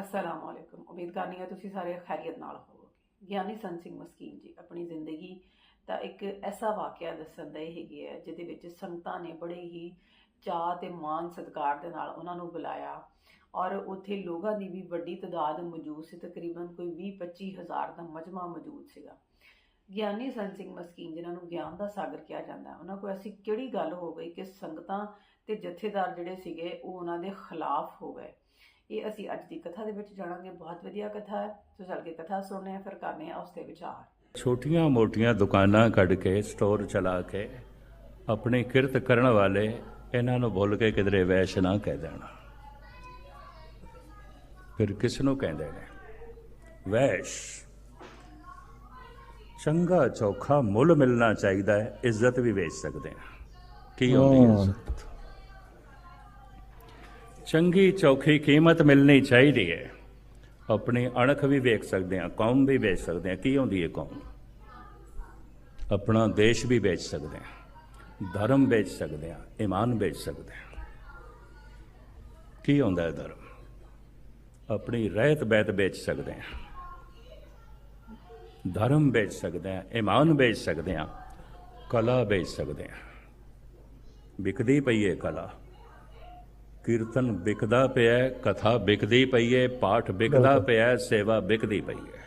ਅਸਲਾਮ ਵਾਲੇਕੁਮ ਉਮੀਦ ਕਰਨੀ ਹੈ ਤੁਸੀਂ ਸਾਰੇ ਖੈਰੀਅਤ ਨਾਲ ਹੋਵੋਗੇ। ਗਿਆਨੀ ਸੰਤ ਸਿੰਘ ਮਸਕੀਨ ਜੀ, ਆਪਣੀ ਜ਼ਿੰਦਗੀ ਦਾ ਇੱਕ ਐਸਾ ਵਾਕਿਆ ਦੱਸਣ ਦੇ ਹੈਗੇ ਹੈ ਜਿਹਦੇ ਵਿੱਚ ਸੰਗਤਾਂ ਨੇ ਬੜੇ ਹੀ ਚਾਅ ਤੇ ਮਾਣ ਸਤਿਕਾਰ ਦੇ ਨਾਲ ਉਹਨਾਂ ਨੂੰ ਬੁਲਾਇਆ ਔਰ ਉੱਥੇ ਲੋਕਾਂ ਦੀ ਵੀ ਵੱਡੀ ਤਾਦਾਦ ਮੌਜੂਦ ਸੀ, ਤਕਰੀਬਨ ਕੋਈ 20-25 ਹਜ਼ਾਰ ਦਾ ਮਜਮਾ ਮੌਜੂਦ ਸੀਗਾ। ਗਿਆਨੀ ਸੰਤ ਸਿੰਘ ਮਸਕੀਨ, ਜਿਨ੍ਹਾਂ ਨੂੰ ਗਿਆਨ ਦਾ ਸਾਗਰ ਕਿਹਾ ਜਾਂਦਾ, ਉਹਨਾਂ ਕੋਲ ਐਸੀ ਕਿਹੜੀ ਗੱਲ ਹੋ ਗਈ ਕਿ ਸੰਗਤਾਂ ਤੇ ਜਥੇਦਾਰ ਜਿਹੜੇ ਸੀਗੇ, ਉਹ ਉਹਨਾਂ ਦੇ ਖਿਲਾਫ ਹੋ ਗਏ? ਇਹ ਅਸੀਂ ਅੱਜ ਦੀ ਕਥਾ ਦੇ ਵਿੱਚ ਜਾਣਾਂਗੇ। ਬਹੁਤ ਵਧੀਆ ਕਥਾ ਹੈ। ਸੋ ਚੱਲ ਕੇ ਕਥਾ ਸੁਣਨੇ ਆ ਫਿਰ ਕਰਨੇ ਆ ਉਸ ਤੇ ਵਿਚਾਰ। ਛੋਟੀਆਂ ਮੋਟੀਆਂ ਦੁਕਾਨਾਂ ਕੱਢ ਕੇ ਸਟੋਰ ਚਲਾ ਕੇ ਆਪਣੀ ਕਿਰਤ ਕਰਨ ਵਾਲੇ ਇਹਨਾਂ ਨੂੰ ਭੁੱਲ ਕੇ ਕਿਧਰੇ ਵੈਸ਼ ਨਾ ਕਹਿ ਦੇਣਾ। ਫਿਰ ਕਿਸ ਨੂੰ ਕਹਿੰਦੇ ਨੇ ਵੈਸ਼ ਚੰਗਾ ਚੋਖਾ ਮੁੱਲ ਮਿਲਣਾ ਚਾਹੀਦਾ ਹੈ ਇੱਜ਼ਤ ਵੀ ਵੇਚ ਸਕਦੇ ਹਾਂ। ਕੀ ਹੁੰਦੀ ਹੈ। ਇੱਜ਼ਤ? ਚੰਗੀ ਚੌਖੀ ਕੀਮਤ ਮਿਲਣੀ ਚਾਹੀਦੀ ਹੈ। ਆਪਣੀ ਅਣਖ ਵੀ ਵੇਖ ਸਕਦੇ ਹਾਂ, ਕੌਮ ਵੀ ਵੇਚ ਸਕਦੇ ਹਾਂ। ਕੀ ਹੁੰਦੀ ਹੈ ਕੌਮ? ਆਪਣਾ ਦੇਸ਼ ਵੀ ਵੇਚ ਸਕਦੇ ਹਾਂ। ਧਰਮ ਵੇਚ ਸਕਦੇ ਹਾਂ, ਈਮਾਨ ਵੇਚ ਸਕਦੇ ਹਾਂ। ਕੀ ਹੁੰਦਾ ਹੈ ਧਰਮ? ਆਪਣੀ ਰਹਿਤ ਬੈਤ ਵੇਚ ਸਕਦੇ ਹਾਂ। ਧਰਮ ਵੇਚ ਸਕਦੇ ਹਾਂ, ਈਮਾਨ ਵੇਚ ਸਕਦੇ ਹਾਂ, ਕਲਾ ਵੇਚ ਸਕਦੇ ਹਾਂ। ਵਿਕਦੀ ਪਈ ਹੈ ਕਲਾ। ਕੀਰਤਨ ਵਿਕਦਾ ਪਿਆ ਹੈ, ਕਥਾ ਵਿਕਦੀ ਪਈ ਹੈ ਪਾਠ ਵਿਕਦਾ ਪਿਆ ਹੈ, ਸੇਵਾ ਵਿਕਦੀ ਪਈ ਹੈ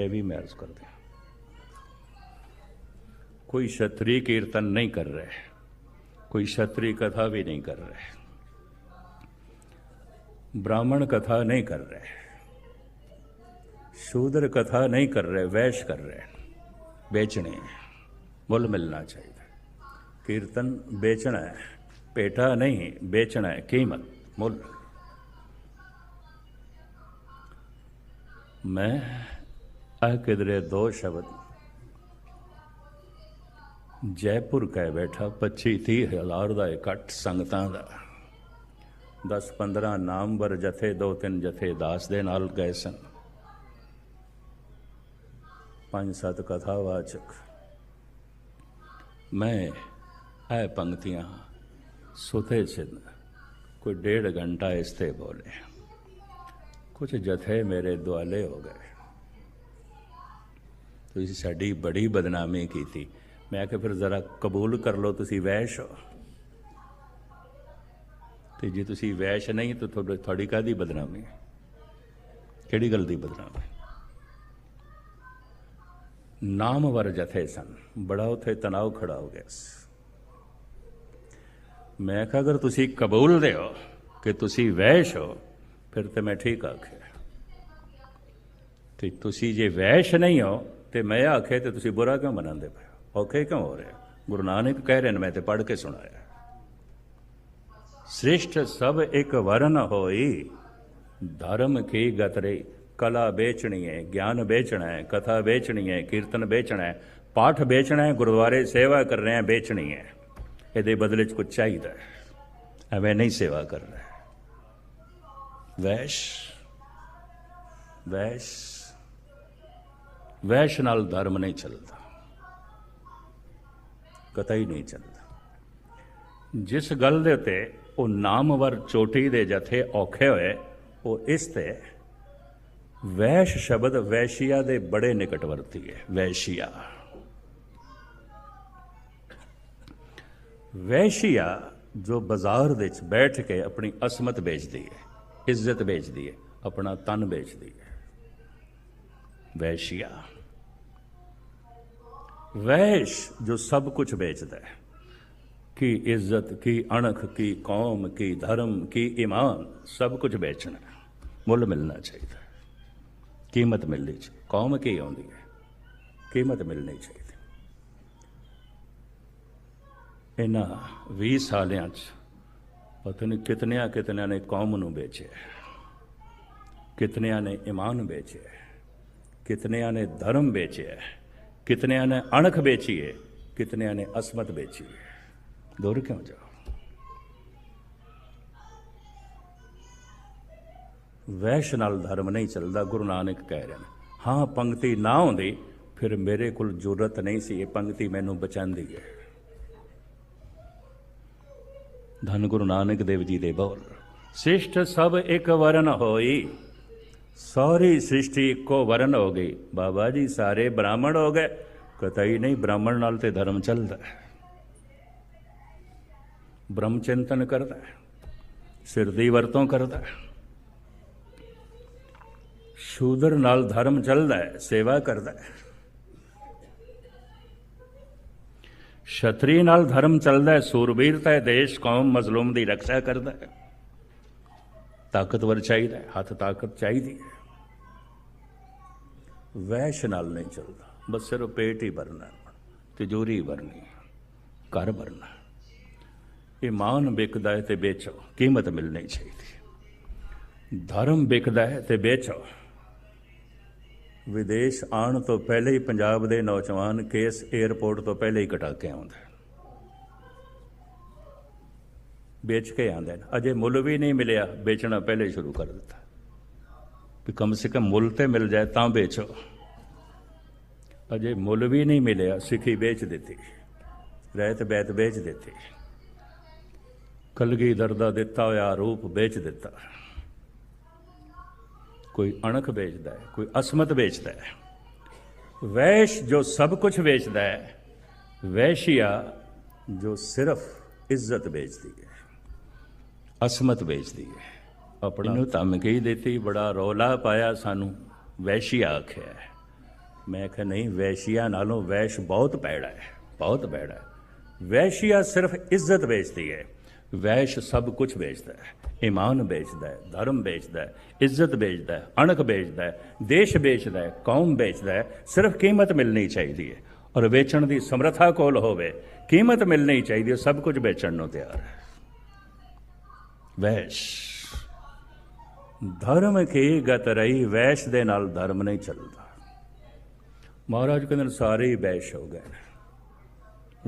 ਇਹ ਵੀ ਮੈਂ ਅਰਜ਼ ਕਰਦੇ ਹਾਂ ਕੋਈ ਛਤਰੀ ਕੀਰਤਨ ਨਹੀਂ ਕਰ ਰਿਹਾ ਕੋਈ ਛਤਰੀ ਕਥਾ ਵੀ ਨਹੀਂ ਕਰ ਰਿਹਾ ब्राह्मण कथा नहीं कर रहे शूद्र कथा नहीं कर रहे वैश्य कर रहे बेचने हैं। मुल मिलना चाहिए कीर्तन बेचना है पेटा नहीं बेचना है कीमत मुल मैं आ किधरे दो शब्द ਜੈਪੁਰ ਕਹਿ ਬੈਠਾ 25 30 ਹਜ਼ਾਰ ਦਾ ਇਕੱਠ ਸੰਗਤਾਂ ਦਾ 10 15 ਨਾਮਵਰ ਜਥੇ ਦੋ ਤਿੰਨ ਜਥੇ ਦਾਸ ਦੇ ਨਾਲ ਗਏ ਸਨ ਪੰਜ ਸੱਤ ਕਥਾਵਾਚਕ ਮੈਂ ਇਹ ਪੰਕਤੀਆਂ ਸੁਤੇ ਚਿੰਨ ਕੋਈ ਡੇਢ ਘੰਟਾ ਇਸ ਤੇ ਬੋਲੇ। ਕੁਝ ਜਥੇ ਮੇਰੇ ਦੁਆਲੇ ਹੋ ਗਏ। ਤੁਸੀਂ ਸਾਡੀ ਬੜੀ ਬਦਨਾਮੀ ਕੀਤੀ। ਮੈਂ ਕਿ ਫਿਰ ਜ਼ਰਾ ਕਬੂਲ ਕਰ ਲਓ ਤੁਸੀਂ ਵੈਸ਼ ਹੋ। ਤੇ ਜੇ ਤੁਸੀਂ ਵੈਸ਼ ਨਹੀਂ ਤਾਂ ਤੁਹਾਡੇ ਤੁਹਾਡੀ ਕਾਦੀ ਬਦਨਾਮੀ ਕਿਹੜੀ ਗੱਲ ਦੀ ਬਦਨਾਮੀ ਨਾਮਵਰ ਜਥੇ ਸਨ। ਬੜਾ ਉਥੇ ਤਣਾਅ ਖੜਾ ਹੋ ਗਿਆ ਸੀ। ਮੈਂ ਕਿਹਾ, ਅਗਰ ਤੁਸੀਂ ਕਬੂਲ ਦੇ ਹੋ ਕਿ ਤੁਸੀਂ ਵੈਸ਼ ਹੋ, ਫਿਰ ਤੇ ਮੈਂ ਠੀਕ ਆਖਿਆ। ਤੇ ਤੁਸੀਂ ਜੇ ਵੈਸ਼ ਨਹੀਂ ਹੋ, ਤੇ ਮੈਂ ਆਖਿਆ, ਤੇ ਤੁਸੀਂ ਬੁਰਾ ਕਿਉਂ ਮਨਾਉਂਦੇ ਪਏ ਔਖੇ ਕਿਉਂ ਹੋ ਰਹੇ ਗੁਰੂ ਨਾਨਕ ਕਹਿ ਰਹੇ ਨੇ, ਮੈਂ ਤੇ ਪੜ ਕੇ ਸੁਣਾਇਆ। ਸ੍ਰਿਸ਼ਟ ਸਭ ਇੱਕ ਵਰਨ ਹੋਈ, ਧਰਮ ਕੀ ਗਤ ਰਹੀ? ਕਲਾ ਵੇਚਣੀ ਹੈ, ਗਿਆਨ ਵੇਚਣਾ ਹੈ, ਕਥਾ ਵੇਚਣੀ ਹੈ, ਕੀਰਤਨ ਵੇਚਣਾ ਹੈ, ਪਾਠ ਵੇਚਣਾ ਹੈ, ਗੁਰਦੁਆਰੇ ਸੇਵਾ ਕਰ ਰਹੇ ਹੈ, ਵੇਚਣੀ ਹੈ। ਇਹਦੇ ਬਦਲੇ ਚ ਕੁਝ ਚਾਹੀਦਾ ਹੈ। ਐਵੇਂ ਨਹੀਂ ਸੇਵਾ ਕਰ ਰਿਹਾ ਵੈਸ਼ ਵੈਸ਼ ਵੈਸ਼ ਨਾਲ ਧਰਮ ਨਹੀਂ ਚੱਲਦਾ। ਕਤਈ ਨਹੀਂ ਚੱਲਦਾ। ਜਿਸ ਗੱਲ ਦੇ ਉੱਤੇ ਉਹ ਨਾਮਵਰ ਚੋਟੀ ਦੇ ਜਥੇ ਔਖੇ ਹੋਏ, ਉਹ ਇਸ ਤੇ ਵੈਸ਼ ਸ਼ਬਦ ਵੈਸ਼ੀਆ ਦੇ ਬੜੇ ਨਿਕਟਵਰਤੀ ਹੈ। ਵੈਸ਼ੀਆ। ਵੈਸ਼ਿਆ ਜੋ ਬਾਜ਼ਾਰ ਵਿੱਚ ਬੈਠ ਕੇ ਆਪਣੀ ਅਸਮਤ ਵੇਚਦੀ ਹੈ, ਇੱਜ਼ਤ ਵੇਚਦੀ ਹੈ, ਆਪਣਾ ਤਨ ਵੇਚਦੀ ਹੈ। ਵੈਸ਼ੀਆ ਵੈਸ਼ ਜੋ ਸਭ ਕੁਝ ਵੇਚਦਾ ਹੈ, ਕੀ ਇੱਜ਼ਤ, ਕੀ ਅਣਖ, ਕੀ ਕੌਮ, ਕੀ ਧਰਮ, ਕੀ ਇਮਾਨ ਸਭ ਕੁਝ ਵੇਚਣਾ ਮੁੱਲ ਮਿਲਣਾ ਚਾਹੀਦਾ ਕੀਮਤ ਮਿਲਣੀ ਚਾਹੀਦੀ ਕੌਮ ਕੀ ਆਉਂਦੀ ਹੈ? ਕੀਮਤ ਮਿਲਣੀ ਚਾਹੀਦੀ ਇਹਨਾਂ 20 ਸਾਲਿਆਂ ਚ ਪਤਾ ਨਹੀਂ ਕਿਤਨਿਆਂ ਕਿਤਨਿਆਂ ਨੇ ਕੌਮ ਨੂੰ ਵੇਚਿਆ ਕਿਤਨਿਆਂ ਨੇ ਇਮਾਨ ਵੇਚਿਆ ਕਿਤਨਿਆਂ ਨੇ ਧਰਮ ਵੇਚਿਆ ਕਿਤਨਿਆਂ ਨੇ ਅਣਖ ਵੇਚੀ ਹੈ। ਕਿਤਨਿਆਂ ਨੇ ਅਸਮਤ ਵੇਚੀ ਹੈ। ਦੂਰ ਕਿਉਂ ਜਾਓ? ਵੈਸ਼ ਨਾਲ ਧਰਮ ਨਹੀਂ ਚੱਲਦਾ, ਗੁਰੂ ਨਾਨਕ ਕਹਿ ਰਹੇ ਨੇ, ਹਾਂ ਪੰਕਤੀ ਨਾ ਹੁੰਦੀ ਫਿਰ ਮੇਰੇ ਕੋਲ ਜੁਰਤ ਨਹੀਂ ਸੀ, ਇਹ ਪੰਕਤੀ ਮੈਨੂੰ ਬਚਾਉਂਦੀ ਹੈ। ਧੰਨ ਗੁਰੂ ਨਾਨਕ ਦੇਵ ਜੀ ਦੇ ਬੋਲ। ਸਿਸ਼ਟ ਸਭ ਇੱਕ ਵਰਨ ਹੋਈ। ਸਾਰੀ ਸ੍ਰਿਸ਼ਟੀ ਇੱਕੋ ਵਰਨ ਹੋ ਗਈ। ਬਾਬਾ ਜੀ ਸਾਰੇ ਬ੍ਰਾਹਮਣ ਹੋ ਗਏ। ਕਤਈ ਨਹੀਂ ਬ੍ਰਾਹਮਣ ਨਾਲ ਤੇ ਧਰਮ ਚੱਲਦਾ ਹੈ। ਬ੍ਰਹਮ ਚਿੰਤਨ ਕਰਦਾ ਹੈ। ਸਿਰ ਦੀ ਵਰਤੋਂ ਕਰਦਾ ਹੈ। ਸ਼ੂਦਰ ਨਾਲ ਧਰਮ ਚੱਲਦਾ ਹੈ। ਸੇਵਾ ਕਰਦਾ ਹੈ। ਛਤਰੀ ਨਾਲ ਧਰਮ ਚੱਲਦਾ ਹੈ ਸੂਰਬੀਰਤਾ ਹੈ ਦੇਸ਼ ਕੌਮ ਮਜ਼ਲੂਮ ਦੀ ਰੱਖਿਆ ਕਰਦਾ ਹੈ। ਤਾਕਤਵਰ ਚਾਹੀਦਾ ਹੱਥ ਤਾਕਤ ਚਾਹੀਦੀ ਹੈ। ਵੈਸ਼ ਨਾਲ ਨਹੀਂ ਚੱਲਦਾ, ਬਸ ਸਿਰਫ ਪੇਟ ਹੀ ਭਰਨਾ ਤਿਜੋਰੀ ਭਰਨੀ ਘਰ ਭਰਨਾ ਇਮਾਨ ਵਿਕਦਾ ਹੈ ਤੇ ਵੇਚੋ, ਕੀਮਤ ਮਿਲਣੀ ਚਾਹੀਦੀ ਧਰਮ ਵਿਕਦਾ ਹੈ ਤੇ ਵੇਚੋ। ਵਿਦੇਸ਼ ਆਉਣ ਤੋਂ ਪਹਿਲੇ ਹੀ ਪੰਜਾਬ ਦੇ ਨੌਜਵਾਨ ਕੇਸ 에ਅਰਪੋਰਟ ਤੋਂ ਪਹਿਲੇ ਹੀ ਕਟਾ ਕੇ ਆਉਂਦੇ ਵੇਚ ਕੇ ਆਉਂਦੇ ਨੇ ਅਜੇ ਮੁੱਲ ਵੀ ਨਹੀਂ ਮਿਲਿਆ। ਵੇਚਣਾ ਪਹਿਲੇ ਸ਼ੁਰੂ ਕਰ ਦਿੱਤਾ। ਵੀ ਕਮ ਸੇ ਕਮ ਮੁੱਲ ਤੇ ਮਿਲ ਜਾਏ ਤਾਂ ਵੇਚੋ। ਅਜੇ ਮੁੱਲ ਵੀ ਨਹੀਂ ਮਿਲਿਆ। ਸਿੱਖੀ ਵੇਚ ਦਿੱਤੀ। ਰਹਿਤ ਬੈਤ ਵੇਚ ਦਿੱਤੀ। ਕਲਗੀ ਦਰਦਾ ਦਿੱਤਾ ਹੋਇਆ ਰੂਪ ਵੇਚ ਦਿੱਤਾ। ਕੋਈ ਅਣਖ ਵੇਚਦਾ ਹੈ, ਕੋਈ ਅਸਮਤ ਵੇਚਦਾ ਹੈ। ਵੈਸ਼ ਜੋ ਸਭ ਕੁਝ ਵੇਚਦਾ ਹੈ, ਵੈਸ਼ੀਆ ਜੋ ਸਿਰਫ ਇੱਜ਼ਤ ਵੇਚਦੀ ਹੈ, ਅਸਮਤ ਵੇਚਦੀ ਹੈ। ਆਪਣੀ ਨੂੰ ਧਮਕੀ ਦਿੱਤੀ, ਬੜਾ ਰੌਲਾ ਪਾਇਆ ਸਾਨੂੰ, ਵੈਸ਼ੀਆ ਆਖਿਆ ਮੈਂ ਕਿਹਾ, ਨਹੀਂ, ਵੈਸ਼ੀਆ ਨਾਲੋਂ ਵੈਸ਼ ਬਹੁਤ ਪੈੜਾ ਹੈ, ਬਹੁਤ ਪੈੜਾ ਹੈ। ਵੈਸ਼ੀਆ ਸਿਰਫ ਇੱਜ਼ਤ ਵੇਚਦੀ ਹੈ ਵੈਸ਼ ਸਭ ਕੁਝ ਵੇਚਦਾ ਹੈ। ਈਮਾਨ ਵੇਚਦਾ ਹੈ, ਧਰਮ ਵੇਚਦਾ ਹੈ, ਇੱਜ਼ਤ ਵੇਚਦਾ ਹੈ, ਅਣਖ ਵੇਚਦਾ ਹੈ, ਦੇਸ਼ ਵੇਚਦਾ ਹੈ, ਕੌਮ ਵੇਚਦਾ ਹੈ, ਸਿਰਫ ਕੀਮਤ ਮਿਲਣੀ ਚਾਹੀਦੀ ਹੈ। ਔਰ ਵੇਚਣ ਦੀ ਸਮਰੱਥਾ ਕੋਲ ਹੋਵੇ, ਕੀਮਤ ਮਿਲਣੀ ਚਾਹੀਦੀ ਹੈ, ਸਭ ਕੁਝ ਵੇਚਣ ਨੂੰ ਤਿਆਰ ਹੈ। ਵੈਸ਼। ਧਰਮ ਕੀ ਗਤ ਰਹੀ, ਵੈਸ਼ ਦੇ ਨਾਲ ਧਰਮ ਨਹੀਂ ਚੱਲਦਾ। ਮਹਾਰਾਜ ਕਹਿੰਦੇ ਸਾਰੇ ਹੀ ਵੈਸ਼ ਹੋ ਗਏ ਨੇ।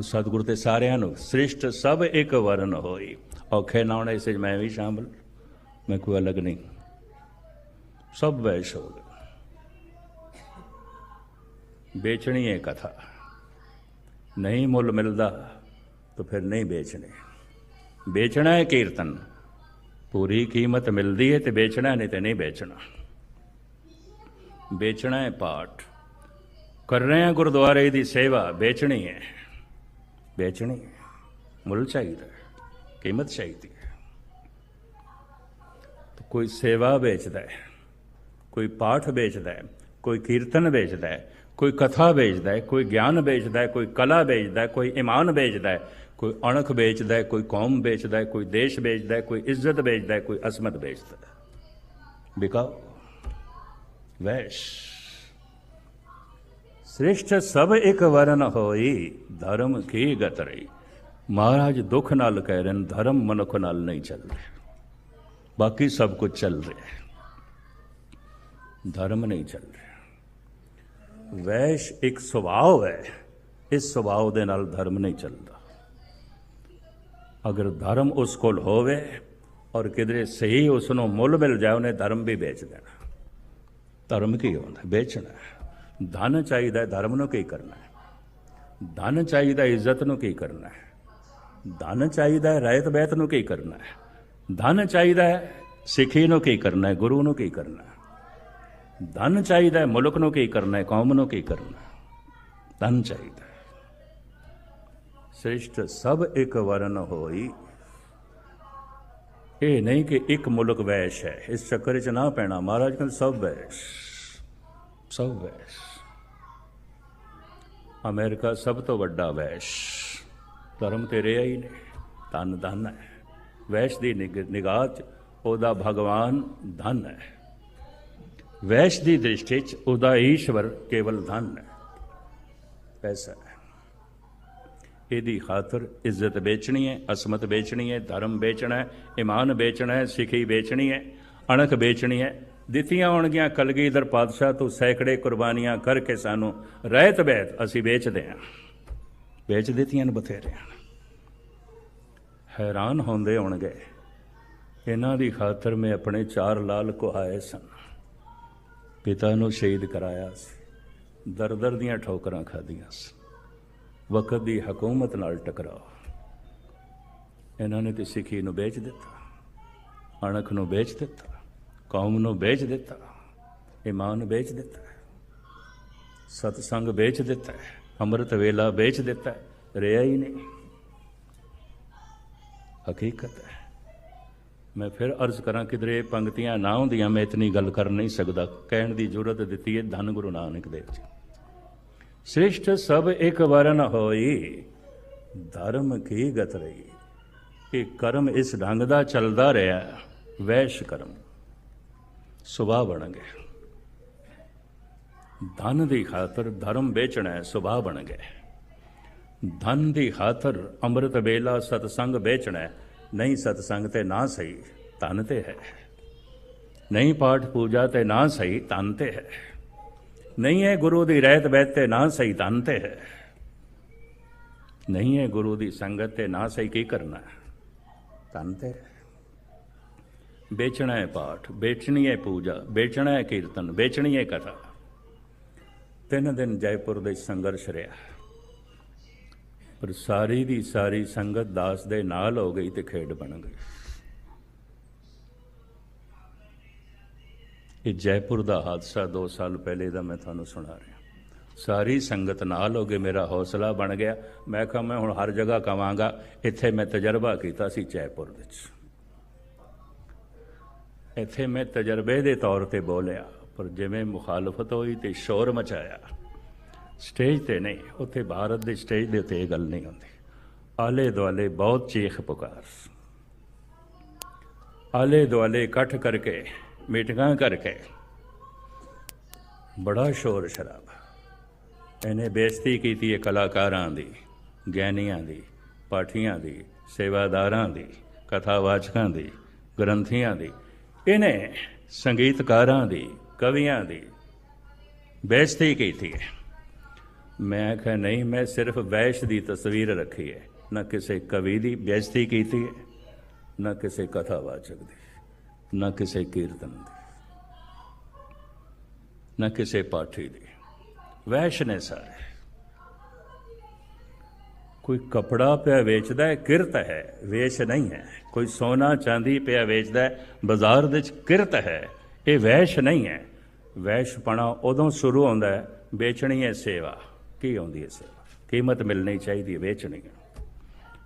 ਸਤਿਗੁਰ ਤੇ ਸਾਰਿਆਂ ਨੂੰ ਸ੍ਰਿਸ਼ਟ ਸਭ ਇੱਕ ਵਰਨ ਹੋਈ। ਔਖੇ ਨਾ ਹੋਣੇ ਇਸ 'ਚ ਮੈਂ ਵੀ ਸ਼ਾਮਲ। ਮੈਂ ਕੋਈ ਅਲੱਗ ਨਹੀਂ। ਸਭ ਵੈਸ਼ ਹੋ ਗਏ ਵੇਚਣੀ ਹੈ ਕਥਾ। ਨਹੀਂ ਮੁੱਲ ਮਿਲਦਾ ਤਾਂ ਫਿਰ ਨਹੀਂ ਵੇਚਣੇ। ਵੇਚਣਾ ਹੈ ਕੀਰਤਨ। ਪੂਰੀ ਕੀਮਤ ਮਿਲਦੀ ਹੈ ਤੇ ਵੇਚਣਾ ਨਹੀਂ ਤੇ ਨਹੀਂ ਵੇਚਣਾ। ਵੇਚਣਾ ਹੈ ਪਾਠ। ਕਰ ਰਹੇ ਹਾਂ ਗੁਰਦੁਆਰੇ ਦੀ ਸੇਵਾ ਵੇਚਣੀ ਹੈ ਵੇਚਣੀ ਮੁੱਲ ਚਾਹੀਦਾ ਕੀਮਤ ਚਾਹੀਦੀ ਹੈ ਕੋਈ ਸੇਵਾ ਵੇਚਦਾ ਹੈ ਕੋਈ ਪਾਠ ਵੇਚਦਾ ਹੈ ਕੋਈ ਕੀਰਤਨ ਵੇਚਦਾ ਹੈ ਕੋਈ ਕਥਾ ਵੇਚਦਾ ਹੈ ਕੋਈ ਗਿਆਨ ਵੇਚਦਾ ਹੈ ਕੋਈ ਕਲਾ ਵੇਚਦਾ ਹੈ ਕੋਈ ਇਮਾਨ ਵੇਚਦਾ ਹੈ ਕੋਈ ਅਣਖ ਵੇਚਦਾ ਹੈ ਕੋਈ ਕੌਮ ਵੇਚਦਾ ਹੈ ਕੋਈ ਦੇਸ਼ ਵੇਚਦਾ ਹੈ ਕੋਈ ਇੱਜ਼ਤ ਵੇਚਦਾ ਹੈ ਕੋਈ ਅਸਮਤ ਵੇਚਦਾ ਹੈ ਬਿਕਾਉ ਵੈਸ਼ ਸ੍ਰਿਸ਼ਟ ਸਭ ਇੱਕ ਵਰਨ ਹੋਈ, ਧਰਮ ਕੀ ਗਤ ਰਹੀ ਮਹਾਰਾਜ ਦੁੱਖ ਨਾਲ ਕਹਿ ਰਹੇ ਨੇ, ਧਰਮ ਮਨੁੱਖ ਨਾਲ ਨਹੀਂ ਚੱਲ ਰਿਹਾ। ਬਾਕੀ ਸਭ ਕੁਝ ਚੱਲ ਰਿਹਾ ਧਰਮ ਨਹੀਂ ਚੱਲ ਰਿਹਾ। ਵੈਸ਼ ਇੱਕ ਸੁਭਾਅ ਹੈ, ਇਸ ਸੁਭਾਅ ਦੇ ਨਾਲ ਧਰਮ ਨਹੀਂ ਚੱਲਦਾ। ਅਗਰ ਧਰਮ ਉਸ ਕੋਲ ਹੋਵੇ ਔਰ ਕਿਧਰੇ ਸਹੀ ਉਸ ਨੂੰ ਮੁੱਲ ਮਿਲ ਜਾਏ, ਉਹਨੇ ਧਰਮ ਵੀ ਵੇਚ ਦੇਣਾ। ਧਰਮ ਕੀ ਹੁੰਦਾ? ਵੇਚਣਾ ਧਨ ਚਾਹੀਦਾ ਹੈ ਧਰਮ ਨੂੰ ਕੀ ਕਰਨਾ ਹੈ ਧਨ ਚਾਹੀਦਾ ਇੱਜ਼ਤ ਨੂੰ ਕੀ ਕਰਨਾ ਹੈ ਧਨ ਚਾਹੀਦਾ ਹੈ ਰਹਿਤ ਬੈਤ ਨੂੰ ਕੀ ਕਰਨਾ ਹੈ ਧਨ ਚਾਹੀਦਾ ਹੈ ਸਿੱਖੀ ਨੂੰ ਕੀ ਕਰਨਾ ਹੈ ਗੁਰੂ ਨੂੰ ਕੀ ਕਰਨਾ ਹੈ ਧਨ ਚਾਹੀਦਾ ਹੈ ਮੁਲਕ ਨੂੰ ਕੀ ਕਰਨਾ ਹੈ ਕੌਮ ਨੂੰ ਕੀ ਕਰਨਾ ਹੈ ਧਨ ਚਾਹੀਦਾ ਹੈ ਸ੍ਰਿਸ਼ਟ ਸਭ ਇੱਕ ਵਰਨ ਹੋਈ ਇਹ ਨਹੀਂ ਕਿ ਇੱਕ ਮੁਲਕ ਵੈਸ਼ ਹੈ ਇਸ ਚੱਕਰ 'ਚ ਨਾ ਪੈਣਾ ਮਹਾਰਾਜ ਕਹਿੰਦੇ ਸਭ ਵੈਸ਼ ਸਭ ਵੈਸ਼ ਅਮਰੀਕਾ ਸਭ ਤੋਂ ਵੱਡਾ ਵੈਸ਼। ਧਰਮ ਤੇ ਰਿਹਾ ਹੀ ਨਹੀਂ ਧਨ ਧਨ ਹੈ। ਵੈਸ਼ ਦੀ ਨਿਗ- ਨਿਗਾਹ 'ਚ ਉਹਦਾ ਭਗਵਾਨ ਧਨ ਹੈ। ਵੈਸ਼ ਦੀ ਦ੍ਰਿਸ਼ਟੀ 'ਚ ਉਹਦਾ ਈਸ਼ਵਰ ਕੇਵਲ ਧਨ ਹੈ। ਪੈਸਾ ਹੈ। ਇਹਦੀ ਖਾਤਰ ਇੱਜ਼ਤ ਵੇਚਣੀ ਹੈ, ਅਸਮਤ ਵੇਚਣੀ ਹੈ, ਧਰਮ ਵੇਚਣਾ ਹੈ, ਇਮਾਨ ਵੇਚਣਾ ਹੈ, ਸਿੱਖੀ ਵੇਚਣੀ ਹੈ, ਅਣਖ ਵੇਚਣੀ ਹੈ ਦਿੱਤੀਆਂ ਹੋਣਗੀਆਂ ਕਲਗੀਧਰ ਪਾਤਸ਼ਾਹ ਤੋਂ ਸੈਂਕੜੇ ਕੁਰਬਾਨੀਆਂ ਕਰਕੇ ਸਾਨੂੰ ਰਹਿਤ ਬੈਤ ਅਸੀਂ ਵੇਚਦੇ ਹਾਂ। ਵੇਚ ਦਿੱਤੀਆਂ ਨੇ ਬਥੇਰਿਆਂ ਨੇ। ਹੈਰਾਨ ਹੁੰਦੇ ਹੋਣਗੇ। ਇਹਨਾਂ ਦੀ ਖਾਤਰ ਮੈਂ ਆਪਣੇ ਚਾਰ ਲਾਲ ਕੁਹਾਏ ਸਨ। ਪਿਤਾ ਨੂੰ ਸ਼ਹੀਦ ਕਰਾਇਆ ਸੀ। ਦਰ ਦਰ ਦੀਆਂ ਠੋਕਰਾਂ ਖਾਧੀਆਂ ਸੀ। ਵਕਤ ਦੀ ਹਕੂਮਤ ਨਾਲ ਟਕਰਾਓ। ਇਹਨਾਂ ਨੇ ਤੇ ਸਿੱਖੀ ਨੂੰ ਵੇਚ ਦਿੱਤਾ। ਅਣਖ ਨੂੰ ਵੇਚ ਦਿੱਤਾ। ਕੌਮ ਨੂੰ ਵੇਚ ਦਿੱਤਾ, ਇਮਾਨ ਵੇਚ ਦਿੱਤਾ, ਸਤਸੰਗ ਵੇਚ ਦਿੱਤਾ, ਅੰਮ੍ਰਿਤ ਵੇਲਾ ਵੇਚ ਦਿੱਤਾ, ਰਿਹਾ ਹੀ ਨਹੀਂ। ਹਕੀਕਤ ਹੈ, ਮੈਂ ਫਿਰ ਅਰਜ਼ ਕਰਾਂ ਕਿਧਰੇ ਪੰਕਤੀਆਂ ਨਾ ਹੁੰਦੀਆਂ, ਮੈਂ ਇਤਨੀ ਗੱਲ ਕਰ ਨਹੀਂ ਸਕਦਾ। ਕਹਿਣ ਦੀ ਜ਼ਰੂਰਤ ਦਿੱਤੀ ਹੈ ਧੰਨ ਗੁਰੂ ਨਾਨਕ ਦੇਵ ਜੀ। ਸ੍ਰਿਸ਼ਟ ਸਭ ਇੱਕ ਵਰਨ ਹੋਈ, ਧਰਮ ਕੀ ਗਤ ਰਹੀ? ਇਹ ਕਰਮ ਇਸ ਢੰਗ ਦਾ ਚੱਲਦਾ ਰਿਹਾ, ਵੈਸ਼ ਕਰਮ। ਸੁਭਾਅ ਬਣ ਗਏ ਧਨ ਦੀ ਖਾਤਰ ਧਰਮ ਵੇਚਣਾ ਹੈ, ਸੁਭਾਅ ਬਣ ਗਏ ਧਨ ਦੀ ਖਾਤਰ ਅੰਮ੍ਰਿਤ ਵੇਲਾ ਸਤਸੰਗ ਵੇਚਣਾ ਨਹੀਂ ਸਤਸੰਗ ਤੇ ਨਾ ਸਹੀ ਤਨ ਤੇ ਹੈ। ਨਹੀਂ ਪਾਠ ਪੂਜਾ ਤੇ ਨਾ ਸਹੀ ਧਨ ਤੇ ਹੈ। ਨਹੀਂ ਹੈ ਗੁਰੂ ਦੀ ਰਹਿਤ ਬੈਤ ਤੇ ਨਾ ਸਹੀ ਤਨ ਤੇ ਹੈ। ਨਹੀਂ ਹੈ ਗੁਰੂ ਦੀ ਸੰਗਤ ਤੇ ਨਾ ਸਹੀ ਕੀ ਕਰਨਾ ਤਨ ਤੇ ਹੈ। ਵੇਚਣਾ ਹੈ ਪਾਠ, ਵੇਚਣੀ ਹੈ ਪੂਜਾ, ਵੇਚਣਾ ਹੈ ਕੀਰਤਨ, ਵੇਚਣੀ ਹੈ ਕਥਾ। ਤਿੰਨ ਦਿਨ ਜੈਪੁਰ ਦੇ ਸੰਘਰਸ਼ ਰਿਹਾ। ਪਰ ਸਾਰੀ ਦੀ ਸਾਰੀ ਸੰਗਤ ਦਾਸ ਦੇ ਨਾਲ ਹੋ ਗਈ ਤੇ ਖੇਡ ਬਣ ਗਈ। ਇਹ ਜੈਪੁਰ ਦਾ ਹਾਦਸਾ 2 ਸਾਲ ਪਹਿਲੇ ਦਾ ਮੈਂ ਤੁਹਾਨੂੰ ਸੁਣਾ ਰਿਹਾ। ਸਾਰੀ ਸੰਗਤ ਨਾਲ ਹੋ ਗਏ ਮੇਰਾ ਹੌਸਲਾ ਬਣ ਗਿਆ। ਮੈਂ ਕਿਹਾ ਮੈਂ ਹੁਣ ਹਰ ਜਗ੍ਹਾ ਕਵਾਂਗਾ। ਇੱਥੇ ਮੈਂ ਤਜਰਬਾ ਕੀਤਾ ਸੀ ਜੈਪੁਰ ਵਿੱਚ। ਇੱਥੇ ਮੈਂ ਤਜਰਬੇ ਦੇ ਤੌਰ ਤੇ ਬੋਲਿਆ, ਪਰ ਜਿਵੇਂ ਮੁਖਾਲਫਤ ਹੋਈ ਤੇ ਸ਼ੋਰ ਮਚਾਇਆ ਸਟੇਜ ਤੇ ਨਹੀਂ, ਉੱਥੇ ਭਾਰਤ ਦੇ ਸਟੇਜ ਦੇ ਉੱਤੇ ਇਹ ਗੱਲ ਨਹੀਂ ਹੁੰਦੀ। ਆਲੇ ਦੁਆਲੇ ਬਹੁਤ ਚੀਖ ਪੁਕਾਰ। ਆਲੇ ਦੁਆਲੇ ਇਕੱਠ ਕਰਕੇ, ਮੀਟਿੰਗਾਂ ਕਰਕੇ, ਬੜਾ ਸ਼ੋਰ ਸ਼ਰਾਬ। ਇਹਨੇ ਬੇਇੱਜ਼ਤੀ ਕੀਤੀ ਹੈ ਕਲਾਕਾਰਾਂ ਦੀ ਗਿਆਨੀਆਂ ਦੀ, ਪਾਠੀਆਂ ਦੀ, ਸੇਵਾਦਾਰਾਂ ਦੀ, ਕਥਾਵਾਚਕਾਂ ਦੀ, ਗ੍ਰੰਥੀਆਂ ਦੀ। ਇਹਨੇ ਸੰਗੀਤਕਾਰਾਂ ਦੀ, ਕਵੀਆਂ ਦੀ ਬੇਇੱਜ਼ਤੀ ਕੀਤੀ ਹੈ। ਮੈਂ ਆਖਿਆ ਨਹੀਂ, ਮੈਂ ਸਿਰਫ ਵੈਸ਼ ਦੀ ਤਸਵੀਰ ਰੱਖੀ ਹੈ। ਨਾ ਕਿਸੇ ਕਵੀ ਦੀ ਬੇਇੱਜ਼ਤੀ ਕੀਤੀ ਹੈ, ਨਾ ਕਿਸੇ ਕਥਾਵਾਚਕ ਦੀ, ਨਾ ਕਿਸੇ ਕੀਰਤਨ ਦੀ, ਨਾ ਕਿਸੇ ਪਾਠੀ ਦੀ। ਵੈਸ਼ ਨੇ ਸਾਰੇ ਕੋਈ ਕਪੜਾ ਪਿਆ ਵੇਚਦਾ ਹੈ, ਕਿਰਤ ਹੈ ਵੇਸ਼ ਨਹੀਂ ਹੈ। ਕੋਈ ਸੋਨਾ ਚਾਂਦੀ ਪਿਆ ਵੇਚਦਾ ਹੈ, ਬਾਜ਼ਾਰ ਵਿੱਚ ਕਿਰਤ ਹੈ, ਇਹ ਵੈਸ਼ ਨਹੀਂ ਹੈ। ਵੈਸ਼ਪਣਾ ਉਦੋਂ ਸ਼ੁਰੂ ਹੁੰਦਾ ਹੈ, ਵੇਚਣੀ ਹੈ ਸੇਵਾ। ਕੀ ਆਉਂਦੀ ਹੈ ਸੇਵਾ? ਕੀਮਤ ਮਿਲਣੀ ਚਾਹੀਦੀ ਹੈ, ਵੇਚਣੀ ਹੈ।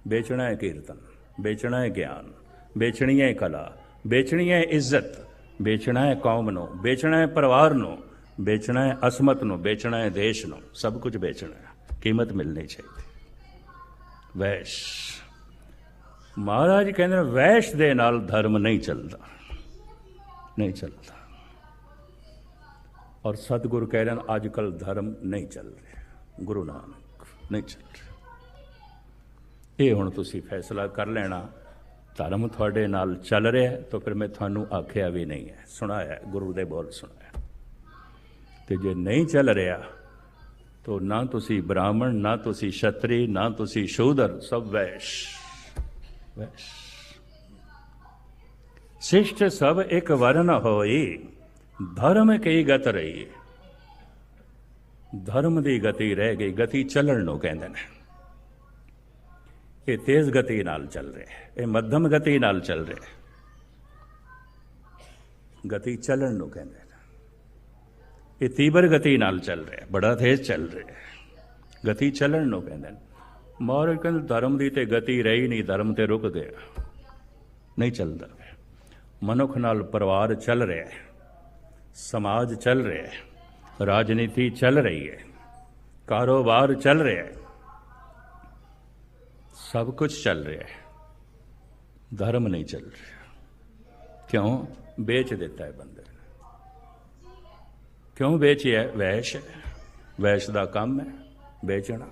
ਵੇਚਣਾ ਹੈ ਕੀਰਤਨ, ਵੇਚਣਾ ਹੈ ਗਿਆਨ, ਵੇਚਣੀ ਹੈ ਕਲਾ, ਵੇਚਣੀ ਹੈ ਇੱਜ਼ਤ, ਵੇਚਣਾ ਹੈ ਕੌਮ ਨੂੰ, ਵੇਚਣਾ ਹੈ ਪਰਿਵਾਰ ਨੂੰ, ਵੇਚਣਾ ਹੈ ਅਸਮਤ ਨੂੰ, ਵੇਚਣਾ ਹੈ ਦੇਸ਼ ਨੂੰ, ਸਭ ਕੁਝ ਵੇਚਣਾ ਹੈ। ਕੀਮਤ ਮਿਲਣੀ ਚਾਹੀਦੀ ਵੈਸ਼। ਮਹਾਰਾਜ ਕਹਿੰਦੇ ਨੇ, ਵੈਸ਼ ਦੇ ਨਾਲ ਧਰਮ ਨਹੀਂ ਚੱਲਦਾ। ਨਹੀਂ ਚੱਲਦਾ। ਔਰ ਸਤਿਗੁਰ ਕਹਿ ਰਹੇ ਨੇ ਅੱਜ ਕੱਲ ਧਰਮ ਨਹੀਂ ਚੱਲ ਰਿਹਾ। ਗੁਰੂ ਨਾਨਕ ਨਹੀਂ ਚੱਲ ਰਿਹਾ। ਇਹ ਹੁਣ ਤੁਸੀਂ ਫੈਸਲਾ ਕਰ ਲੈਣਾ ਧਰਮ ਤੁਹਾਡੇ ਨਾਲ ਚੱਲ ਰਿਹਾ ਤਾਂ ਫਿਰ ਮੈਂ ਤੁਹਾਨੂੰ ਆਖਿਆ ਵੀ ਨਹੀਂ ਹੈ। ਸੁਣਾਇਆ ਗੁਰੂ ਦੇ ਬੋਲ ਸੁਣਾਇਆ। ਤੇ ਜੇ ਨਹੀਂ ਚੱਲ ਰਿਹਾ ਤੋ ਨਾ ਤੁਸੀਂ ਬ੍ਰਾਹਮਣ, ਨਾ ਤੁਸੀਂ ਛਤਰੀ, ਨਾ ਤੁਸੀਂ ਸ਼ੂਦਰ, ਸਭ ਵੈਸ਼। ਵੈਸ਼। ਸਿਸ਼ਟ ਸਭ ਇੱਕ ਵਰਨ ਹੋਈ, ਧਰਮ ਕਈ ਗਤ ਰਹੀ? ਧਰਮ ਦੀ ਗਤੀ ਰਹਿ ਗਈ, ਗਤੀ ਚੱਲਣ ਨੂੰ ਕਹਿੰਦੇ ਨੇ। ਇਹ ਤੇਜ਼ ਗਤੀ ਨਾਲ ਚੱਲ ਰਿਹਾ ਇਹ ਮੱਧਮ ਗਤੀ ਨਾਲ ਚੱਲ ਰਿਹਾ ਗਤੀ ਚੱਲਣ ਨੂੰ ਕਹਿੰਦੇ ਨੇ। ਇਹ ਤੀਬਰ ਗਤੀ ਨਾਲ ਚੱਲ ਰਿਹਾ ਬੜਾ ਤੇਜ਼ ਚੱਲ ਰਿਹਾ ਗਤੀ ਚੱਲਣ ਨੂੰ ਕਹਿੰਦੇ ਨੇ। ਮਹਾਰਾਜ ਕਹਿੰਦੇ, ਧਰਮ ਦੀ ਤੇ ਗਤੀ ਰਹੀ ਨਹੀਂ, ਧਰਮ ਤੇ ਰੁਕ ਗਿਆ। ਨਹੀਂ ਚੱਲਦਾ। ਮਨੁੱਖ ਨਾਲ ਪਰਿਵਾਰ ਚੱਲ ਰਿਹਾ ਹੈ। ਸਮਾਜ ਚੱਲ ਰਿਹਾ ਹੈ। ਰਾਜਨੀਤੀ ਚੱਲ ਰਹੀ ਹੈ। ਕਾਰੋਬਾਰ ਚੱਲ ਰਿਹਾ ਹੈ। ਸਭ ਕੁਝ ਚੱਲ ਰਿਹਾ ਹੈ। ਧਰਮ ਨਹੀਂ ਚੱਲ ਰਿਹਾ। ਕਿਉਂ? ਵੇਚ ਦਿੱਤਾ ਹੈ ਬੰਦੇ ਨੇ। ਕਿਉਂ ਵੇਚਿਆ? ਵੈਸ਼ ਹੈ। ਵੈਸ਼ ਦਾ ਕੰਮ ਹੈ, ਵੇਚਣਾ।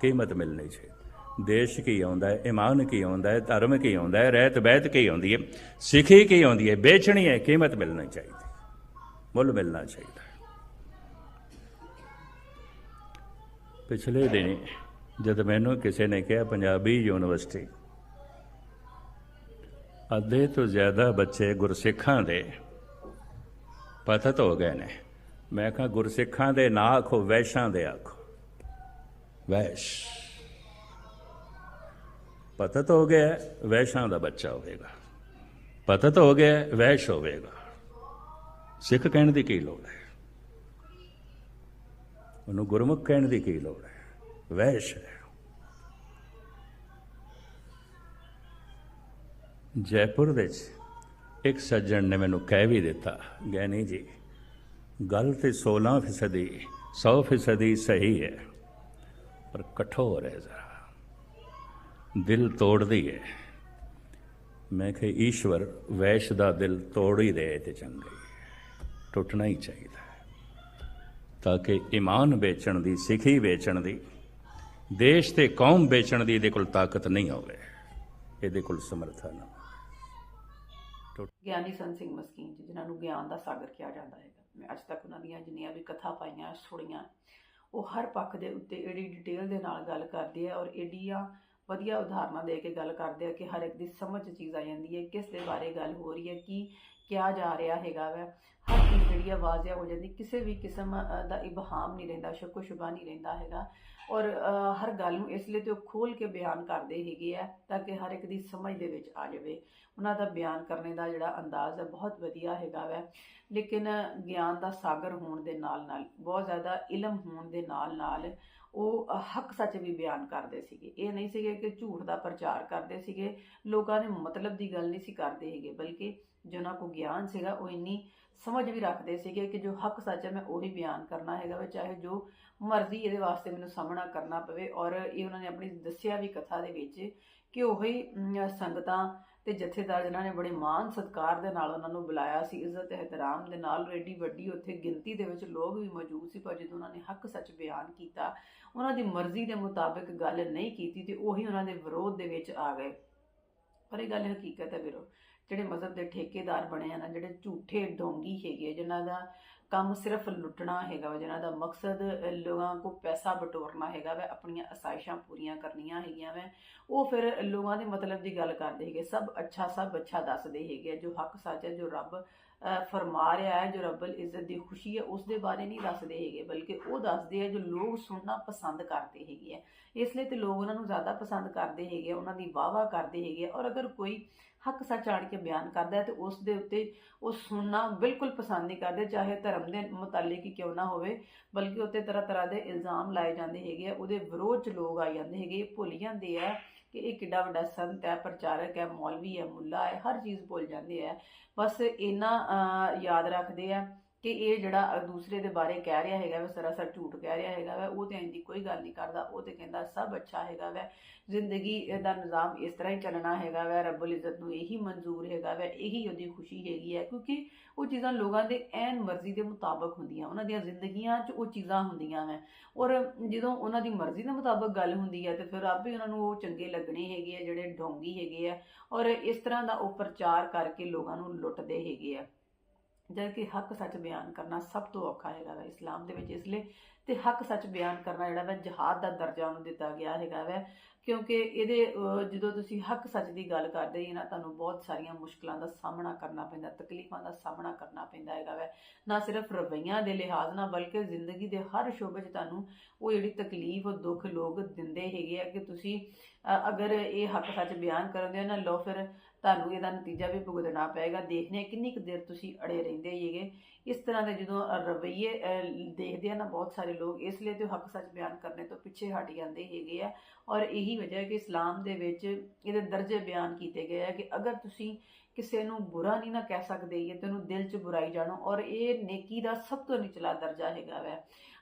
ਕੀਮਤ ਮਿਲਣੀ ਚਾਹੀਦੀ ਦੇਸ਼ ਕੀ ਆਉਂਦਾ ਹੈ, ਇਮਾਨ ਕੀ ਆਉਂਦਾ ਹੈ, ਧਰਮ ਕੀ ਆਉਂਦਾ ਹੈ, ਰਹਿਤ ਬੈਤ ਕੀ ਆਉਂਦੀ ਹੈ, ਸਿੱਖੀ ਕੀ ਆਉਂਦੀ ਹੈ, ਵੇਚਣੀ ਹੈ, ਕੀਮਤ ਮਿਲਣੀ ਚਾਹੀਦੀ ਮੁੱਲ ਮਿਲਣਾ ਚਾਹੀਦਾ ਪਿਛਲੇ ਦਿਨ ਜਦ ਮੈਨੂੰ ਕਿਸੇ ਨੇ ਕਿਹਾ, ਪੰਜਾਬੀ ਯੂਨੀਵਰਸਿਟੀ, ਅੱਧੇ ਤੋਂ ਜ਼ਿਆਦਾ ਬੱਚੇ ਗੁਰਸਿੱਖਾਂ ਦੇ ਪਤਤ ਹੋ ਗਏ ਨੇ। ਮੈਂ ਕਿਹਾ, ਗੁਰਸਿੱਖਾਂ ਦੇ ਨਾ ਆਖੋ, ਵੈਸ਼ਾਂ ਦੇ ਆਖੋ। ਵੈਸ਼। ਪਤਤ ਹੋ ਗਿਆ, ਵੈਸ਼ਾਂ ਦਾ ਬੱਚਾ ਹੋਵੇਗਾ। ਪਤਤ ਹੋ ਗਿਆ, ਵੈਸ਼ ਹੋਵੇਗਾ। ਸਿੱਖ ਕਹਿਣ ਦੀ ਕੀ ਲੋੜ ਹੈ? ਉਹਨੂੰ ਗੁਰਮੁਖ ਕਹਿਣ ਦੀ ਕੀ ਲੋੜ ਹੈ? ਵੈਸ਼ ਹੈ। ਜੈਪੁਰ ਵਿੱਚ ਇੱਕ ਸੱਜਣ ਨੇ ਮੈਨੂੰ ਕਹਿ ਵੀ ਦਿੱਤਾ ਗਿਆਨੀ ਜੀ, ਗੱਲ ਤੇ 16 ਫੀਸਦੀ 100 ਫੀਸਦੀ ਸਹੀ ਹੈ, ਪਰ ਕਠੋਰ ਹੈ ਜ਼ਰਾ। ਦਿਲ ਤੋੜਦੀ ਹੈ। ਮੈਂ ਕਿ ਈਸ਼ਵਰ, ਵੈਸ਼ ਦਾ ਦਿਲ ਤੋੜ ਹੀ ਰਹੇ ਤੇ ਚੰਗੇ ਟੁੱਟਣਾ ਹੀ ਚਾਹੀਦਾ ਤਾਂ ਕਿ ਈਮਾਨ ਵੇਚਣ ਦੀ, ਸਿੱਖੀ ਵੇਚਣ ਦੀ, ਦੇਸ਼ ਤੇ ਕੌਮ ਵੇਚਣ ਦੀ ਇਹਦੇ ਕੋਲ ਤਾਕਤ ਨਹੀਂ ਹੋਵੇ। ਇਹਦੇ ਕੋਲ ਸਮਰਥਾ ਨਾ ਗਿਆਨੀ ਸੰਤ ਸਿੰਘ ਮਸਕੀਨ ਜੀ, ਜਿਨ੍ਹਾਂ ਨੂੰ ਗਿਆਨ ਦਾ ਸਾਗਰ ਕਿਹਾ ਜਾਂਦਾ ਹੈਗਾ। ਮੈਂ ਅੱਜ ਤੱਕ ਉਹਨਾਂ ਦੀਆਂ ਜਿੰਨੀਆਂ ਵੀ ਕਥਾ ਪਾਈਆਂ, ਸੁਣੀਆਂ, ਉਹ ਹਰ ਪੱਖ ਦੇ ਉੱਤੇ ਏਡੀ ਡਿਟੇਲ ਦੇ ਨਾਲ ਗੱਲ ਕਰਦੇ ਆ ਔਰ ਏਡੀਆਂ ਵਧੀਆ ਉਦਾਹਰਨਾਂ ਦੇ ਕੇ ਗੱਲ ਕਰਦੇ ਆ ਕਿ ਹਰ ਇੱਕ ਦੀ ਸਮਝ ਚੀਜ਼ ਆ ਜਾਂਦੀ ਹੈ, ਕਿਸ ਦੇ ਬਾਰੇ ਗੱਲ ਹੋ ਰਹੀ ਹੈ, ਕੀ ਕਿਹਾ ਜਾ ਰਿਹਾ ਹੈਗਾ ਵੈ। ਹਰ ਚੀਜ਼ ਜਿਹੜੀ ਆ ਵਾਜ਼ਿਆ ਹੋ ਜਾਂਦੀ ਕਿਸੇ ਵੀ ਕਿਸਮ ਦਾ ਇਬਹਾਮ ਨਹੀਂ ਰਹਿੰਦਾ ਸ਼ੱਕੋ ਸ਼ੁਬਾ ਨਹੀਂ ਰਹਿੰਦਾ ਹੈਗਾ। ਔਰ ਹਰ ਗੱਲ ਨੂੰ ਇਸ ਲਈ ਤੇ ਉਹ ਖੋਲ ਕੇ ਬਿਆਨ ਕਰਦੇ ਹੈਗੇ ਆ, ਤਾਂ ਕਿ ਹਰ ਇੱਕ ਦੀ ਸਮਝ ਦੇ ਵਿੱਚ ਆ ਜਾਵੇ। ਉਹਨਾਂ ਦਾ ਬਿਆਨ ਕਰਨੇ ਦਾ ਜਿਹੜਾ ਅੰਦਾਜ਼ ਹੈ ਬਹੁਤ ਵਧੀਆ ਹੈਗਾ ਵੈ। ਲੇਕਿਨ ਗਿਆਨ ਦਾ ਸਾਗਰ ਹੋਣ ਦੇ ਨਾਲ ਨਾਲ ਬਹੁਤ ਜ਼ਿਆਦਾ ਇਲਮ ਹੋਣ ਦੇ ਨਾਲ ਨਾਲ ਉਹ ਹੱਕ ਸੱਚ ਵੀ ਬਿਆਨ ਕਰਦੇ ਸੀਗੇ। ਇਹ ਨਹੀਂ ਸੀਗੇ ਕਿ ਝੂਠ ਦਾ ਪ੍ਰਚਾਰ ਕਰਦੇ ਸੀਗੇ। ਲੋਕਾਂ ਦੇ ਮਤਲਬ ਦੀ ਗੱਲ ਨਹੀਂ ਸੀ ਕਰਦੇ ਹੈਗੇ, ਬਲਕਿ ਜਿਨ੍ਹਾਂ ਕੋ ਗਿਆਨ ਸੀਗਾ, ਉਹ ਇੰਨੀ ਸਮਝ ਵੀ ਰੱਖਦੇ ਸੀਗੇ ਕਿ ਜੋ ਹੱਕ ਸੱਚ ਹੈ, ਮੈਂ ਉਹੀ ਬਿਆਨ ਕਰਨਾ ਹੈਗਾ ਵਾ, ਚਾਹੇ ਜੋ ਮਰਜ਼ੀ ਇਹਦੇ ਵਾਸਤੇ ਮੈਨੂੰ ਸਾਹਮਣਾ ਕਰਨਾ ਪਵੇ। ਔਰ ਇਹ ਉਹਨਾਂ ਨੇ ਆਪਣੀ ਦੱਸਿਆ ਵੀ ਕਥਾ ਦੇ ਵਿੱਚ ਕਿ ਉਹੀ ਸੰਗਤਾਂ ਤੇ ਜਥੇਦਾਰ ਜਿਨ੍ਹਾਂ ਨੇ ਬੜੇ ਮਾਣ ਸਤਿਕਾਰ ਦੇ ਨਾਲ ਉਹਨਾਂ ਨੂੰ ਬੁਲਾਇਆ ਸੀ, ਇੱਜ਼ਤ ਇਹਤਰਾਮ ਦੇ ਨਾਲ। ਏਡੀ ਵੱਡੀ ਉੱਥੇ ਗਿਣਤੀ ਦੇ ਵਿੱਚ ਲੋਕ ਵੀ ਮੌਜੂਦ ਸੀ, ਪਰ ਜਦੋਂ ਉਹਨਾਂ ਨੇ ਹੱਕ ਸੱਚ ਬਿਆਨ ਕੀਤਾ, ਉਹਨਾਂ ਦੀ ਮਰਜ਼ੀ ਦੇ ਮੁਤਾਬਿਕ ਗੱਲ ਨਹੀਂ ਕੀਤੀ ਤੇ ਉਹੀ ਉਹਨਾਂ ਦੇ ਵਿਰੋਧ ਦੇ ਵਿੱਚ ਆ ਗਏ। ਪਰ ਇਹ ਗੱਲ ਹਕੀਕਤ ਹੈ ਵੀਰੋ ਜਿਹੜੇ ਮਜ਼ਹਬ ਦੇ ਠੇਕੇਦਾਰ ਬਣੇ ਆ ਨਾ ਜਿਹੜੇ ਝੂਠੇ ਡੋਂਗੀ ਹੈਗੇ ਜਿਨ੍ਹਾਂ ਦਾ ਕੰਮ ਸਿਰਫ ਲੁੱਟਣਾ ਹੈਗਾ ਵਾ ਜਿਨ੍ਹਾਂ ਦਾ ਮਕਸਦ ਲੋਕਾਂ ਕੋ ਪੈਸਾ ਬਟੋਰਨਾ ਹੈਗਾ ਵਾ ਆਪਣੀਆਂ ਅਸਾਇਸ਼ਾਂ ਪੂਰੀਆਂ ਕਰਨੀਆਂ ਹੈਗੀਆਂ ਵਾ ਉਹ ਫਿਰ ਲੋਕਾਂ ਦੇ ਮਤਲਬ ਦੀ ਗੱਲ ਕਰਦੇ ਹੈਗੇ ਸਭ ਅੱਛਾ ਸਭ ਅੱਛਾ ਦੱਸਦੇ ਹੈਗੇ ਆ, ਜੋ ਹੱਕ ਸੱਚ ਹੈ ਜੋ ਰੱਬ ਫਰਮਾ ਰਿਹਾ ਹੈ ਜੋ ਰੱਬਲ ਇੱਜ਼ਤ ਦੀ ਖੁਸ਼ੀ ਹੈ ਉਸ ਦੇ ਬਾਰੇ ਨਹੀਂ ਦੱਸਦੇ ਹੈਗੇ ਬਲਕਿ ਉਹ ਦੱਸਦੇ ਆ ਜੋ ਲੋਕ ਸੁਣਨਾ ਪਸੰਦ ਕਰਦੇ ਹੈਗੇ ਆ। ਇਸ ਲਈ ਤੇ ਲੋਕ ਉਹਨਾਂ ਨੂੰ ਜ਼ਿਆਦਾ ਪਸੰਦ ਕਰਦੇ ਹੈਗੇ ਆ, ਉਹਨਾਂ ਦੀ ਵਾਹਵਾ ਕਰਦੇ ਹੈਗੇ ਆ ਔਰ ਅਗਰ ਕੋਈ ਹੱਕ ਸੱਚ ਆਣ ਕੇ ਬਿਆਨ ਕਰਦਾ ਹੈ ਤੇ ਉਸ ਦੇ ਉੱਤੇ ਉਹ ਸੁਣਨਾ ਬਿਲਕੁਲ ਪਸੰਦ ਨਹੀਂ ਕਰਦੇ ਚਾਹੇ ਧਰਮ ਦੇ ਮੁਤਾਲਿਕ ਹੀ ਕਿਉਂ ਨਾ ਹੋਵੇ ਬਲਕਿ ਉੱਤੇ ਤਰ੍ਹਾਂ ਤਰ੍ਹਾਂ ਦੇ ਇਲਜ਼ਾਮ ਲਾਏ ਜਾਂਦੇ ਹੈਗੇ ਆ ਉਹਦੇ ਵਿਰੋਧ ਚ ਲੋਕ ਆ ਜਾਂਦੇ ਹੈਗੇ ਭੁੱਲ ਜਾਂਦੇ ਆ ਕਿ ਇਹ ਕਿੱਡਾ ਵੱਡਾ ਸੰਤ ਹੈ, ਪ੍ਰਚਾਰਕ ਹੈ, ਮੌਲਵੀ ਹੈ, ਮੁੱਲਾ ਹੈ, ਹਰ ਚੀਜ਼ ਬੋਲ ਜਾਂਦੇ ਆ ਬਸ ਇਹਨਾਂ ਯਾਦ ਰੱਖਦੇ ਆ ਕਿ ਇਹ ਜਿਹੜਾ ਦੂਸਰੇ ਦੇ ਬਾਰੇ ਕਹਿ ਰਿਹਾ ਹੈਗਾ ਵਾ, ਸਰਾਸਰ ਝੂਠ ਕਹਿ ਰਿਹਾ ਹੈਗਾ ਵਾ, ਉਹ ਤੇ ਇੰਦੀ ਕੋਈ ਗੱਲ ਨਹੀਂ ਕਰਦਾ, ਉਹ ਤੇ ਕਹਿੰਦਾ ਸਭ ਅੱਛਾ ਹੈਗਾ ਵਾ। ਜ਼ਿੰਦਗੀ ਦਾ ਨਿਜ਼ਾਮ ਇਸ ਤਰ੍ਹਾਂ ਹੀ ਚੱਲਣਾ ਹੈਗਾ ਵਾ, ਰੱਬੁਲ ਇੱਜ਼ਤ ਨੂੰ ਇਹੀ ਮਨਜ਼ੂਰ ਹੈਗਾ ਵਾ, ਇਹੀ ਉਹਦੀ ਖੁਸ਼ੀ ਹੈਗੀ ਹੈ ਕਿਉਂਕਿ ਉਹ ਚੀਜ਼ਾਂ ਲੋਕਾਂ ਦੇ ਐਨ ਮਰਜ਼ੀ ਦੇ ਮੁਤਾਬਕ ਹੁੰਦੀਆਂ, ਉਹਨਾਂ ਦੀਆਂ ਜ਼ਿੰਦਗੀਆਂ 'ਚ ਉਹ ਚੀਜ਼ਾਂ ਹੁੰਦੀਆਂ ਨੇ ਔਰ ਜਦੋਂ ਉਹਨਾਂ ਦੀ ਮਰਜ਼ੀ ਦੇ ਮੁਤਾਬਕ ਗੱਲ ਹੁੰਦੀ ਹੈ ਤੇ ਫਿਰ ਆਪੇ ਉਹਨਾਂ ਨੂੰ ਉਹ ਚੰਗੇ ਲੱਗਣੇ ਹੈਗੇ ਆ, ਜਿਹੜੇ ਢੋਂਗੀ ਹੈਗੇ ਆ, ਔਰ ਇਸ ਤਰ੍ਹਾਂ ਦਾ ਉਹ ਪ੍ਰਚਾਰ ਕਰਕੇ ਲੋਕਾਂ ਨੂੰ ਲੁੱਟਦੇ ਹੈਗੇ ਆ। ਜਦ ਕਿ ਹੱਕ ਸੱਚ ਬਿਆਨ ਕਰਨਾ ਸਭ ਤੋਂ ਔਖਾ ਹੈਗਾ ਵਾ ਇਸਲਾਮ ਦੇ ਵਿੱਚ, ਇਸ ਲਈ ਤੇ ਹੱਕ ਸੱਚ ਬਿਆਨ ਕਰਨਾ ਜਿਹੜਾ ਵਾ ਜਹਾਦ ਦਾ ਦਰਜਾ ਉਹਨੂੰ ਦਿੱਤਾ ਗਿਆ ਹੈਗਾ ਵਾ। ਕਿਉਂਕਿ ਇਹਦੇ ਜਦੋਂ ਤੁਸੀਂ ਹੱਕ ਸੱਚ ਦੀ ਗੱਲ ਕਰਦੇ ਹੋ ਨਾ, ਤੁਹਾਨੂੰ ਬਹੁਤ ਸਾਰੀਆਂ ਮੁਸ਼ਕਲਾਂ ਦਾ ਸਾਹਮਣਾ ਕਰਨਾ ਪੈਂਦਾ, ਤਕਲੀਫਾਂ ਦਾ ਸਾਹਮਣਾ ਕਰਨਾ ਪੈਂਦਾ ਹੈਗਾ ਵਾ। ਨਾ ਸਿਰਫ ਰਵਈਆਂ ਦੇ ਲਿਹਾਜ਼ ਨਾਲ, ਬਲਕਿ ਜ਼ਿੰਦਗੀ ਦੇ ਹਰ ਸ਼ੋਬੇ 'ਚ ਤੁਹਾਨੂੰ ਉਹ ਜਿਹੜੀ ਤਕਲੀਫ ਉਹ ਦੁੱਖ ਲੋਕ ਦਿੰਦੇ ਹੈਗੇ ਆ ਕਿ ਤੁਸੀਂ ਅਗਰ ਇਹ ਹੱਕ ਸੱਚ ਬਿਆਨ ਕਰਦੇ ਹੋ ਨਾ ਲੋ ਫਿਰ ਤੁਹਾਨੂੰ ਇਹਦਾ ਨਤੀਜਾ ਵੀ ਭੁਗਤਣਾ ਪਏਗਾ। ਦੇਖਦੇ ਹਾਂ ਕਿੰਨੀ ਕੁ ਦੇਰ ਤੁਸੀਂ ਅੜੇ ਰਹਿੰਦੇ ਹੈਗੇ ਇਸ ਤਰ੍ਹਾਂ ਦੇ ਜਦੋਂ ਰਵਈਏ ਦੇਖਦੇ ਆ ਨਾ ਬਹੁਤ ਸਾਰੇ ਲੋਕ ਇਸ ਲਈ ਤੇ ਉਹ ਹੱਕ ਸੱਚ ਬਿਆਨ ਕਰਨੇ ਤੋਂ ਪਿੱਛੇ ਹਟ ਜਾਂਦੇ ਹੈਗੇ ਆ। ਔਰ ਇਹੀ ਵਜ੍ਹਾ ਹੈ ਕਿ ਇਸਲਾਮ ਦੇ ਵਿੱਚ ਇਹਦੇ ਦਰਜੇ ਬਿਆਨ ਕੀਤੇ ਗਏ ਆ ਕਿ ਅਗਰ ਤੁਸੀਂ ਕਿਸੇ ਨੂੰ ਬੁਰਾ ਨਹੀਂ ਨਾ ਕਹਿ ਸਕਦੇ, ਇਹ ਤੈਨੂੰ ਦਿਲ 'ਚ ਬੁਰਾਈ ਜਾਣੋ। ਔਰ ਇਹ ਨੇਕੀ ਦਾ ਸਭ ਤੋਂ ਨਿਚਲਾ ਦਰਜਾ ਹੈਗਾ ਵੈ।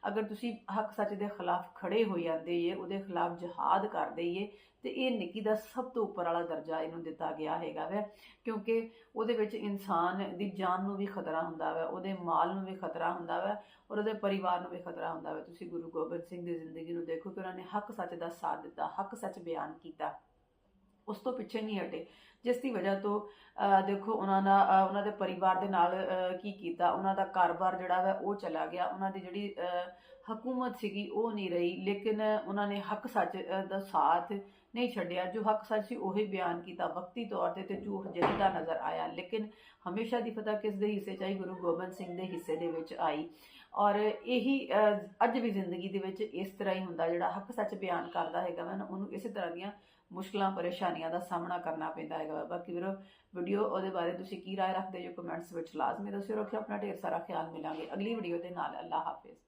ਅਗਰ ਤੁਸੀਂ ਹੱਕ ਸੱਚ ਦੇ ਖਿਲਾਫ ਖੜੇ ਹੋ ਜਾਂਦੇ ਏ ਉਹਦੇ ਖਿਲਾਫ ਜਹਾਦ ਕਰਦੇ ਜੇ, ਤੇ ਇਹ ਨਿੱਕੀ ਦਾ ਸਭ ਤੋਂ ਉੱਪਰ ਵਾਲਾ ਦਰਜਾ ਇਹਨੂੰ ਦਿੱਤਾ ਗਿਆ ਹੈਗਾ ਵੈ। ਕਿਉਂਕਿ ਉਹਦੇ ਵਿੱਚ ਇਨਸਾਨ ਦੀ ਜਾਨ ਨੂੰ ਵੀ ਖਤਰਾ ਹੁੰਦਾ ਵੈ, ਉਹਦੇ ਮਾਲ ਨੂੰ ਵੀ ਖਤਰਾ ਹੁੰਦਾ ਵੈ, ਔਰ ਉਹਦੇ ਪਰਿਵਾਰ ਨੂੰ ਵੀ ਖਤਰਾ ਹੁੰਦਾ ਵੈ। ਤੁਸੀਂ ਗੁਰੂ ਗੋਬਿੰਦ ਸਿੰਘ ਦੀ ਜ਼ਿੰਦਗੀ ਨੂੰ ਦੇਖੋ ਕਿ ਉਹਨਾਂ ਨੇ ਹੱਕ ਸੱਚ ਦਾ ਸਾਥ ਦਿੱਤਾ, ਹੱਕ ਸੱਚ ਬਿਆਨ ਕੀਤਾ। ਉਸ ਤੋਂ ਪਿੱਛੇ ਨਹੀਂ ਹਟੇ। ਜਿਸ ਦੀ ਵਜ੍ਹਾ ਤੋਂ ਦੇਖੋ, ਉਹਨਾਂ ਦਾ ਉਹਨਾਂ ਦੇ ਪਰਿਵਾਰ ਦੇ ਨਾਲ ਕੀ ਕੀਤਾ? ਉਹਨਾਂ ਦਾ ਕਾਰੋਬਾਰ ਜਿਹੜਾ ਵਾ, ਉਹ ਚਲਾ ਗਿਆ। ਉਹਨਾਂ ਦੀ ਜਿਹੜੀ ਹਕੂਮਤ ਸੀਗੀ, ਉਹ ਨਹੀਂ ਰਹੀ। ਲੇਕਿਨ ਉਹਨਾਂ ਨੇ ਹੱਕ ਸੱਚ ਦਾ ਸਾਥ ਨਹੀਂ ਛੱਡਿਆ। ਜੋ ਹੱਕ ਸੱਚ ਸੀ, ਉਹੀ ਬਿਆਨ ਕੀਤਾ ਵਕਤੀ ਤੌਰ ਤੇ ਤੇ ਝੂਠ ਜਿੱਤਦਾ ਨਜ਼ਰ ਆਇਆ। ਲੇਕਿਨ ਹਮੇਸ਼ਾ ਦੀ ਫਤਹ ਕਿਸ ਦੇ ਹਿੱਸੇ ਚ ਆਈ? ਗੁਰੂ ਗੋਬਿੰਦ ਸਿੰਘ ਦੇ ਹਿੱਸੇ ਦੇ ਵਿੱਚ ਆਈ। ਔਰ ਇਹੀ ਅੱਜ ਵੀ ਜ਼ਿੰਦਗੀ ਦੇ ਵਿੱਚ ਇਸ ਤਰ੍ਹਾਂ ਹੀ ਹੁੰਦਾ। ਜਿਹੜਾ ਹੱਕ ਸੱਚ ਬਿਆਨ ਕਰਦਾ ਹੈਗਾ ਵਾ ਨਾ, ਉਹਨੂੰ ਇਸੇ ਤਰ੍ਹਾਂ ਦੀਆਂ ਮੁਸ਼ਕਲਾਂ, ਪਰੇਸ਼ਾਨੀਆਂ ਦਾ ਸਾਹਮਣਾ ਕਰਨਾ ਪੈਂਦਾ ਹੈਗਾ ਬਾਕੀ ਵੀਰੋ ਵੀਡੀਓ ਉਹਦੇ ਬਾਰੇ ਤੁਸੀਂ ਕੀ ਰਾਏ ਰੱਖਦੇ ਹੋ ਕਮੈਂਟਸ ਵਿੱਚ ਲਾਜ਼ਮੀ ਦੱਸਿਓ। ਰੱਖਿਓ, ਆਪਣਾ ਢੇਰ ਸਾਰਾ ਖਿਆਲ ਮਿਲਾਂਗੇ। ਅਗਲੀ ਵੀਡੀਓ ਦੇ ਨਾਲ ਅੱਲਾ ਹਾਫਿਜ਼।